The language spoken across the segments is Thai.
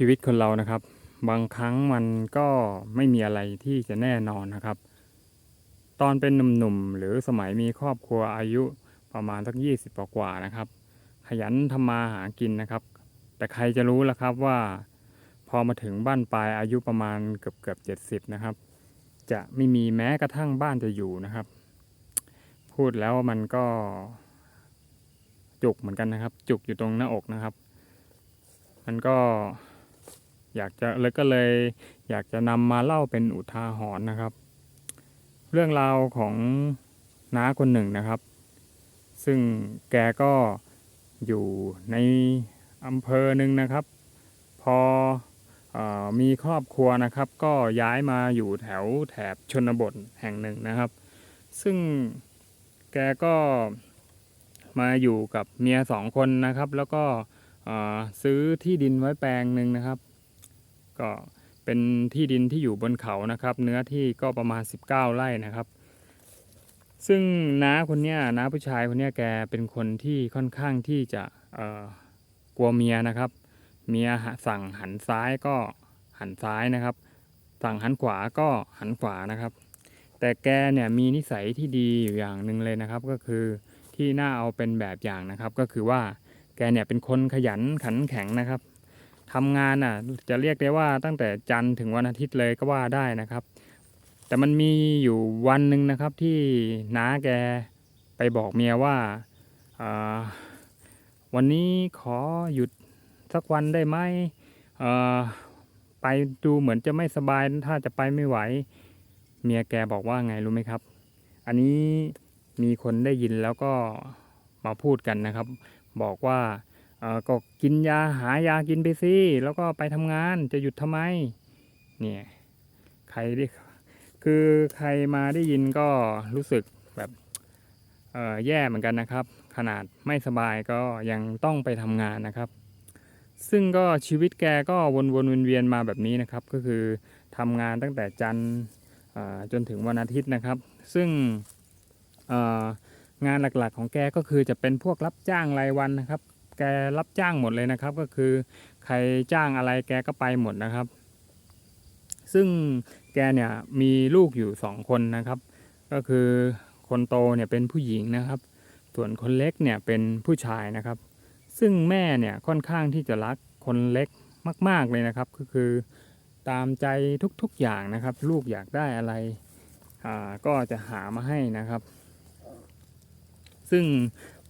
ชีวิตคนเรานะครับ บางครั้งมันก็ไม่มีอะไรที่จะแน่นอนนะครับ ตอนเป็นหนุ่มๆหรือสมัยมีครอบครัวอายุประมาณสักยี่สิบกว่านะครับ ขยันทำมาหากินนะครับ แต่ใครจะรู้ล่ะครับว่า พอมาถึงบ้านปลายอายุประมาณเกือบเกือบเจ็ดสิบนะครับ จะไม่มีแม้กระทั่งบ้านจะอยู่นะครับ พูดแล้วมันก็จุกเหมือนกันนะครับ จุกอยู่ตรงหน้าอกนะครับ มันก็ อยากจะเลยก็เลยอยากจะนำมาเล่าเป็นอุทาหรณ์นะครับ เรื่องราวของน้าคนหนึ่งนะครับ ซึ่งแกก็อยู่ในอำเภอหนึ่งนะครับ พออมีครอบครัวนะครับ ก็ย้ายมาอยู่แถวแถบชนบทแห่งหนึ่งนะครับ ซึ่งแกก็มาอยู่กับเมียสองคนนะครับ แล้วก็ซื้อที่ดินไว้แปลงหนึ่งนะครับ ก็เป็นที่ดินที่อยู่บนเขานะครับ เนื้อที่ก็ประมาณ 19 ไร่นะครับ ซึ่งน้าคนเนี้ยน้าผู้ชายคนเนี้ยแกเป็นคนที่ค่อนข้างที่จะกลัวเมียนะครับเมียสั่งหันซ้ายก็หันซ้ายนะครับ สั่งหันขวาก็หันขวานะครับ แต่แกเนี่ยมีนิสัยที่ดีอยู่อย่างหนึ่งเลยนะครับ ก็คือที่น่าเอาเป็นแบบอย่างนะครับ ก็คือว่าแกเนี่ยเป็นคนขยันขันแข็งนะครับ ทำงานอะจะเรียกได้ว่าตั้งแต่จันทร์ถึงวันอาทิตย์เลยก็ว่าได้นะครับ แต่มันมีอยู่วันหนึ่งนะครับที่น้าแกไปบอกเมียว่าาวันนี้ขอหยุดสักวันได้ไหมไปดูเหมือนจะไม่สบายถ้าจะไปไม่ไหว เมียแกบอกว่าไงรู้ไหมครับ อันนี้มีคนได้ยินแล้วก็มาพูดกันนะครับ บอกว่า ก็กินยาหายากินไปสิแล้วก็ไปทำงานจะหยุดทำไม เนี่ยใครได้คือใครมาได้ยินก็รู้สึกแบบเออแย่เหมือนกันนะครับ ขนาดไม่สบายก็ยังต้องไปทำงานนะครับ ซึ่งก็ชีวิตแกก็วนๆเวียนๆมาแบบนี้นะครับ ก็คือทำงานตั้งแต่จันทร์อ่าจนถึงวันอาทิตย์นะครับ ซึ่งงานหลักๆของแกก็คือจะเป็นพวกรับจ้างรายวันนะครับ แกรับจ้างหมดเลยนะครับ ก็คือใครจ้างอะไรแกก็ไปหมดนะครับ ซึ่งแกเนี่ยมีลูกอยู่สองคนนะครับ ก็คือคนโตเนี่ยเป็นผู้หญิงนะครับ ส่วนคนเล็กเนี่ยเป็นผู้ชายนะครับ ซึ่งแม่เนี่ยค่อนข้างที่จะรักคนเล็กมาก ๆเลยนะครับ ก็คือตามใจทุกๆอย่างนะครับ ลูกอยากได้อะไรก็จะหามาให้นะครับ ซึ่ง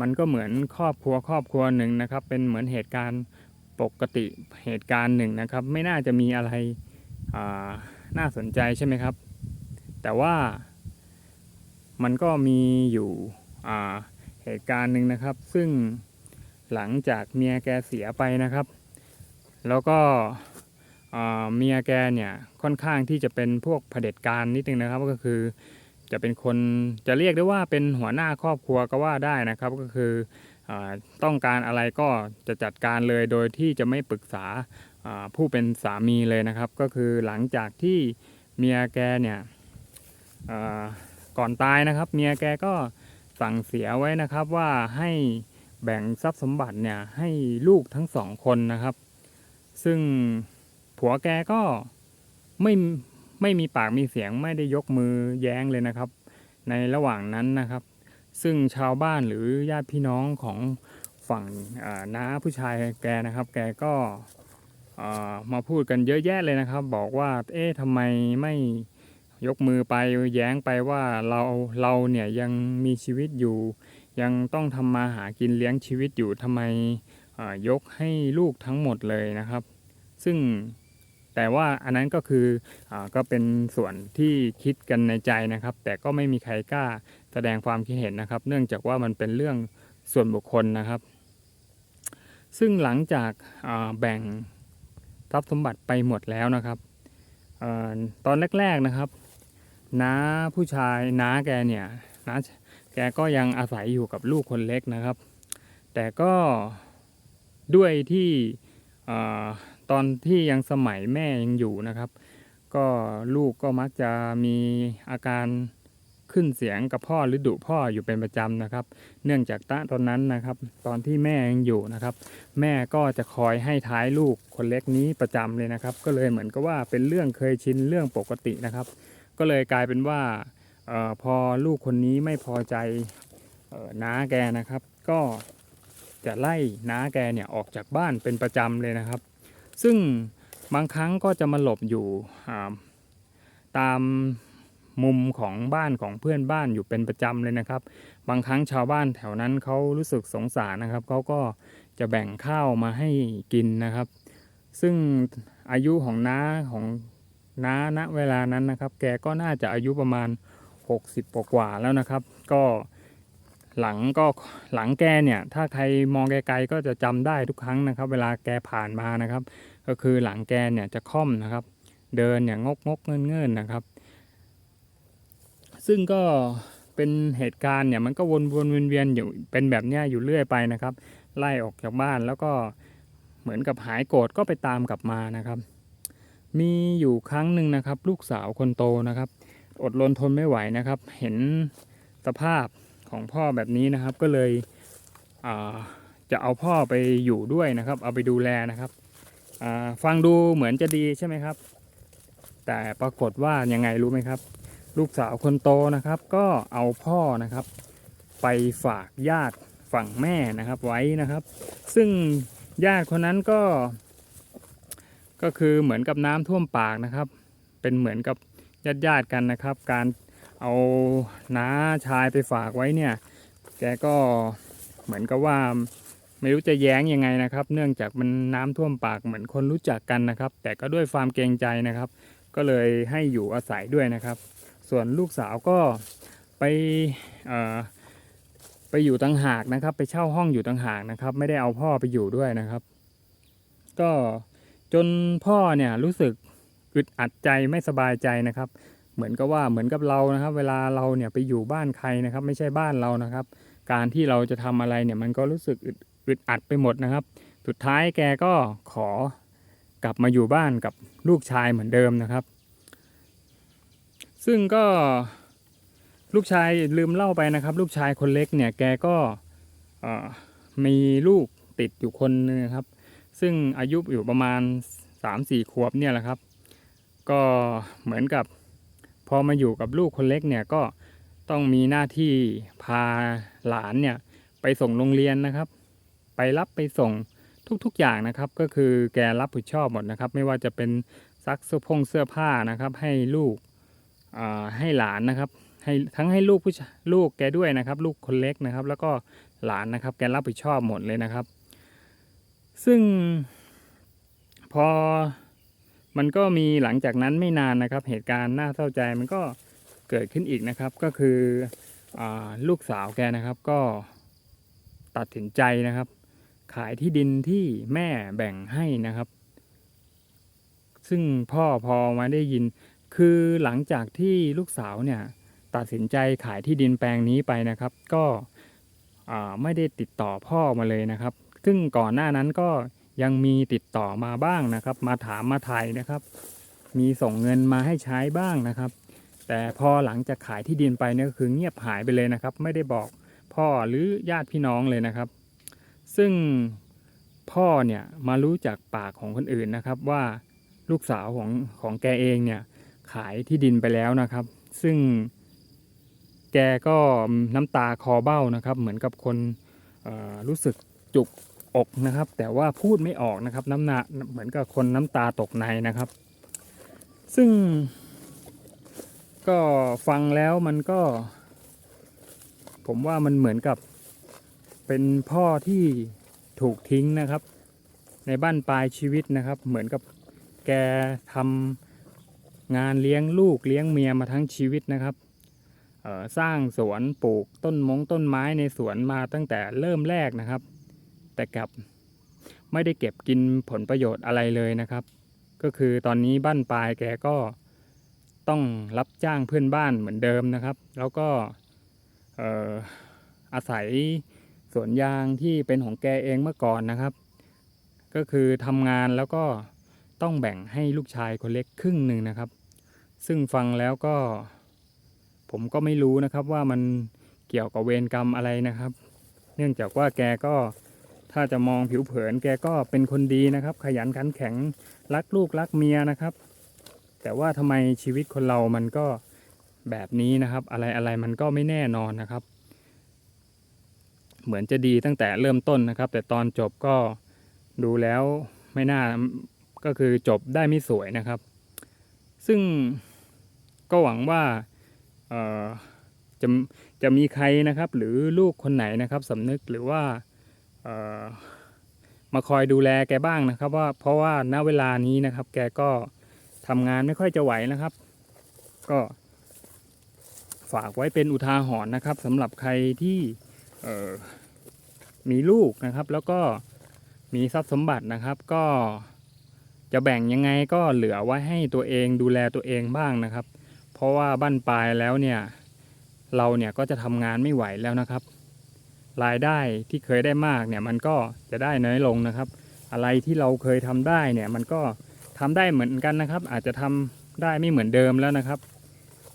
มันก็เหมือนครอบครัวครอบครัวหนึ่งนะครับ เป็นเหมือนเหตุการณ์ปกติเหตุการณ์หนึ่งนะครับ ไม่น่าจะมีอะไรน่าสนใจใช่ไหมครับ แต่ว่ามันก็มีอยู่เหตุการณ์หนึ่งนะครับ ซึ่งหลังจากเมียแกเสียไปนะครับ แล้วก็เมียแกเนี่ยค่อนข้างที่จะเป็นพวกเผด็จการนิดนึงนะครับก็คือ จะเป็นคนจะเรียกได้ว่าเป็นหัวหน้าครอบครัวก็ว่าได้นะครับ ก็คืออต้องการอะไรก็จะจัดการเลยโดยที่จะไม่ปรึกษาผู้เป็นสามีเลยนะครับ ก็คือหลังจากที่เมียแกเนี่ยก่อนตายนะครับ เมียแกก็สั่งเสียไว้นะครับว่าให้แบ่งทรัพย์สมบัติเนี่ยให้ลูกทั้งสองคนนะครับ ซึ่งผัวแกก็ไม่ ไม่มีปากมีเสียงไม่ได้ยกมือแย้งเลยนะครับ ในระหว่างนั้นนะครับ ซึ่งชาวบ้านหรือญาติพี่น้องของฝั่งน้าผู้ชายแกนะครับ แกก็มาพูดกันเยอะแยะเลยนะครับ บอกว่าเอ๊ะทำไมไม่ยกมือไปแย้งไปว่าเราเราเนี่ยยังมีชีวิตอยู่ ยังต้องทำมาหากินเลี้ยงชีวิตอยู่ทำไมยกให้ลูกทั้งหมดเลยนะครับ ซึ่ง แต่ว่าอันนั้นก็คืออก็เป็นส่วนที่คิดกันในใจนะครับ แต่ก็ไม่มีใครกล้าแสดงความคิดเห็นนะครับ เนื่องจากว่ามันเป็นเรื่องส่วนบุคคลนะครับ ซึ่งหลังจากาแบ่งทรัพย์สมบัติไปหมดแล้วนะครับอตอนแรกๆนะครับน้าผู้ชายน้าแกเนี่ยน้าแกก็ยังอาศัยอยู่กับลูกคนเล็กนะครับ แต่ก็ด้วยที่ ตอนที่ยังสมัยแม่ยังอยู่นะครับ ก็ลูกก็มักจะมีอาการขึ้นเสียงกับพ่อหรือดุพ่ออยู่เป็นประจำนะครับ เนื่องจากตะตอนนั้นนะครับ ตอนที่แม่ยังอยู่นะครับ แม่ก็จะคอยให้ท้ายลูกคนเล็กนี้ประจำเลยนะครับ ก็เลยเหมือนกับว่าเป็นเรื่องเคยชินเรื่องปกตินะครับ ก็เลยกลายเป็นว่าออพอลูกคนนี้ไม่พอใจออน้าแกนะครับ ก็จะไล่น้าแกเนี่ยออกจากบ้านเป็นประจำเลยนะครับ ซึ่งบางครั้งก็จะมาหลบอยู่ตามมุมของบ้านของเพื่อนบ้านอยู่เป็นประจำเลยนะครับ บางครั้งชาวบ้านแถวนั้นเขารู้สึกสงสารนะครับเขาก็จะแบ่งข้าวมาให้กินนะครับ ซึ่งอายุของน้าของน้าณเวลานั้นนะครับ แกก็น่าจะอายุประมาณ 60กว่าแล้วนะครับ ก็ หลังก็หลังแกเนี่ย ถ้าใครมองไกลๆก็จะจำได้ทุกครั้งนะครับ เวลาแกผ่านมานะครับ ก็คือหลังแกเนี่ยจะค่อมนะครับ เดินอย่างกงกเงินเงินๆนะครับ ซึ่งก็เป็นเหตุการณ์เนี่ยมันก็วนวนเวียนเวียนๆอยู่เป็นแบบเนี้ยอยู่เรื่อยไปนะครับ ไล่ออกจากบ้านแล้วก็เหมือนกับหายโกรธก็ไปตามกลับมานะครับ มีอยู่ครั้งหนึ่งนะครับ ลูกสาวคนโตนะครับ อดรนทนไม่ไหวนะครับ เห็นสภาพ ของพ่อแบบนี้นะครับ ก็เลยจะเอาพ่อไปอยู่ด้วยนะครับ เอาไปดูแลนะครับฟังดูเหมือนจะดีใช่ไหมครับ แต่ปรากฏว่ายังไงรู้ไหมครับ ลูกสาวคนโตนะครับ ก็เอาพ่อนะครับ ไปฝากญาติฝั่งแม่นะครับไว้นะครับ ซึ่งญาติคนนั้นก็ ก็คือเหมือนกับน้ำท่วมปากนะครับ เป็นเหมือนกับญาติญาติกันนะครับ การ เอาน้าชายไปฝากไว้เนี่ย แกก็เหมือนกับว่าไม่รู้จะแย้งยังไงนะครับ เนื่องจากมันน้ำท่วมปากเหมือนคนรู้จักกันนะครับ แต่ก็ด้วยความเกรงใจนะครับ ก็เลยให้อยู่อาศัยด้วยนะครับ ส่วนลูกสาวก็ไปไปอยู่ต่างหากนะครับ ไปเช่าห้องอยู่ต่างหากนะครับ ไม่ได้เอาพ่อไปอยู่ด้วยนะครับ ก็จนพ่อเนี่ยรู้สึกอึดอัดใจไม่สบายใจนะครับ เหมือนกับว่าเหมือนกับเรานะครับ เวลาเราเนี่ยไปอยู่บ้านใครนะครับ ไม่ใช่บ้านเรานะครับ การที่เราจะทำอะไรเนี่ยมันก็รู้สึกอึดอัดไปหมดนะครับ สุดท้ายแกก็ขอกลับมาอยู่บ้านกับลูกชายเหมือนเดิมนะครับ ซึ่งก็ลูกชายลืมเล่าไปนะครับ ลูกชายคนเล็กเนี่ยแกก็มีลูกติดอยู่คนนึงครับ ซึ่งอายุอยู่ประมาณ 3-4 ขวบเนี่ยแหละครับ ก็เหมือนกับ พอมาอยู่กับลูกคนเล็กเนี่ยก็ต้องมีหน้าที่พาหลานเนี่ยไปส่งโรงเรียนนะครับ ไปรับไปส่งทุกๆอย่างนะครับ ก็คือแกรับผิดชอบหมดนะครับ ไม่ว่าจะเป็นซักเสื้อผงเสื้อผ้านะครับ ให้ลูกอ่าให้หลานนะครับ ให้ทั้งให้ลูกผู้ชายลูกแกด้วยนะครับ ลูกคนเล็กนะครับ แล้วก็หลานนะครับ แกรับผิดชอบหมดเลยนะครับ ซึ่งพอ มันก็มีหลังจากนั้นไม่นานนะครับ เหตุการณ์น่าเศร้าใจมันก็เกิดขึ้นอีกนะครับ ก็คืออลูกสาวแกนะครับ ก็ตัดสินใจนะครับ ขายที่ดินที่แม่แบ่งให้นะครับ ซึ่งพ่อพอมาได้ยิน คือหลังจากที่ลูกสาวเนี่ย ตัดสินใจขายที่ดินแปลงนี้ไปนะครับ ก็ไม่ได้ติดต่อพ่อมาเลยนะครับ ซึ่งก่อนหน้านั้นก็ ยังมีติดต่อมาบ้างนะครับ มาถามมาไทยนะครับ มีส่งเงินมาให้ใช้บ้างนะครับ แต่พอหลังจากขายที่ดินไปเนี่ยก็คือเงียบหายไปเลยนะครับ ไม่ได้บอกพ่อหรือญาติพี่น้องเลยนะครับ ซึ่งพ่อเนี่ยมารู้จากปากของคนอื่นนะครับ ว่าลูกสาวของของแกเองเนี่ยขายที่ดินไปแล้วนะครับ ซึ่งแกก็น้ำตาคอเบ้านะครับ เหมือนกับคนรู้สึกจุก อกนะครับ แต่ว่าพูดไม่ออกนะครับ น้ำหนาเหมือนกับคนน้ำตาตกในนะครับ ซึ่ง ก็ฟังแล้วมันก็ ผมว่ามันเหมือนกับ เป็นพ่อที่ถูกทิ้งนะครับ ในบ้านปลายชีวิตนะครับ เหมือนกับแกทำงานเลี้ยงลูกเลี้ยงเมียมาทั้งชีวิตนะครับสร้างสวนปลูกต้นมงต้นไม้ในสวนมาตั้งแต่เริ่มแรกนะครับ แต่กลับไม่ได้เก็บกินผลประโยชน์อะไรเลยนะครับ ก็คือตอนนี้บ้านปลายแกก็ต้องรับจ้างเพื่อนบ้านเหมือนเดิมนะครับ แล้วก็เอ่ออาศัยสวนยางที่เป็นของแกเองเมื่อก่อนนะครับ ก็คือทำงานแล้วก็ต้องแบ่งให้ลูกชายคนเล็กครึ่งหนึ่งนะครับ ซึ่งฟังแล้วก็ ผมก็ไม่รู้นะครับว่ามันเกี่ยวกับเวรกรรมอะไรนะครับ เนื่องจากว่าแกก็ ถ้าจะมองผิวเผินแกก็เป็นคนดีนะครับ ขยันขันแข็งรักลูกรักเมียนะครับ แต่ว่าทำไมชีวิตคนเรามันก็แบบนี้นะครับ อะไรอะไรมันก็ไม่แน่นอนนะครับ เหมือนจะดีตั้งแต่เริ่มต้นนะครับ แต่ตอนจบก็ดูแล้วไม่น่าก็คือจบได้ไม่สวยนะครับ ซึ่งก็หวังว่าจะจะมีใครนะครับ หรือลูกคนไหนนะครับสำนึกหรือว่า มาคอยดูแลแกบ้างนะครับ ว่าเพราะว่าณเวลานี้นะครับ แกก็ทำงานไม่ค่อยจะไหวนะครับ ก็ฝากไว้เป็นอุทาหรณ์นะครับสำหรับใครที่มีลูกนะครับ แล้วก็มีทรัพย์สมบัตินะครับ ก็จะแบ่งยังไงก็เหลือไว้ให้ตัวเองดูแลตัวเองบ้างนะครับ เพราะว่าบั้นปลายแล้วเนี่ย เราเนี่ยก็จะทำงานไม่ไหวแล้วนะครับ รายได้ที่เคยได้มากเนี่ยมันก็จะได้น้อยลงนะครับ อะไรที่เราเคยทำได้เนี่ยมันก็ทำได้เหมือนกันนะครับ อาจจะทำได้ไม่เหมือนเดิมแล้วนะครับ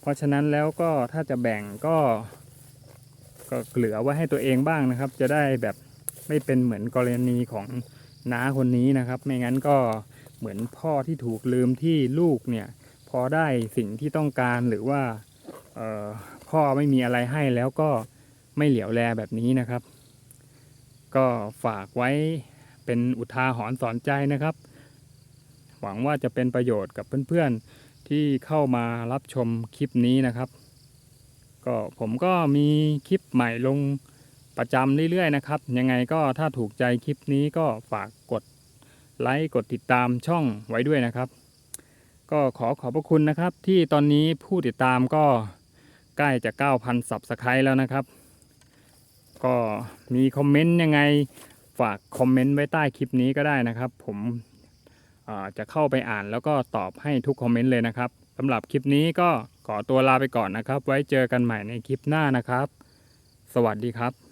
เพราะฉะนั้นแล้วก็ถ้าจะแบ่งก็ ก็เหลือไว้ให้ตัวเองบ้างนะครับ จะได้แบบไม่เป็นเหมือนกรณีของน้าคนนี้นะครับ ไม่งั้นก็เหมือนพ่อที่ถูกลืมที่ลูกเนี่ย พอได้สิ่งที่ต้องการหรือว่าพ่อไม่มีอะไรให้แล้วก็ ไม่เหลียวแลแบบนี้นะครับ ก็ฝากไว้เป็นอุทาหรณ์สอนใจนะครับ หวังว่าจะเป็นประโยชน์กับเพื่อนๆที่เข้ามารับชมคลิปนี้นะครับ ก็ผมก็มีคลิปใหม่ลงประจำเรื่อยๆนะครับ ยังไงก็ถ้าถูกใจคลิปนี้ก็ฝากกดไลค์กดติดตามช่องไว้ด้วยนะครับ ก็ขอขอบพระคุณนะครับ ที่ตอนนี้ผู้ติดตามก็ใกล้จะ 9,000 สับสไครต์แล้วนะครับ ก็มีคอมเมนต์ยังไงฝากคอมเมนต์ไว้ใต้คลิปนี้ก็ได้นะครับ ผมจะเข้าไปอ่านแล้วก็ตอบให้ทุกคอมเมนต์เลยนะครับสำหรับคลิปนี้ก็ขอตัวลาไปก่อนนะครับ ไว้เจอกันใหม่ในคลิปหน้านะครับ สวัสดีครับ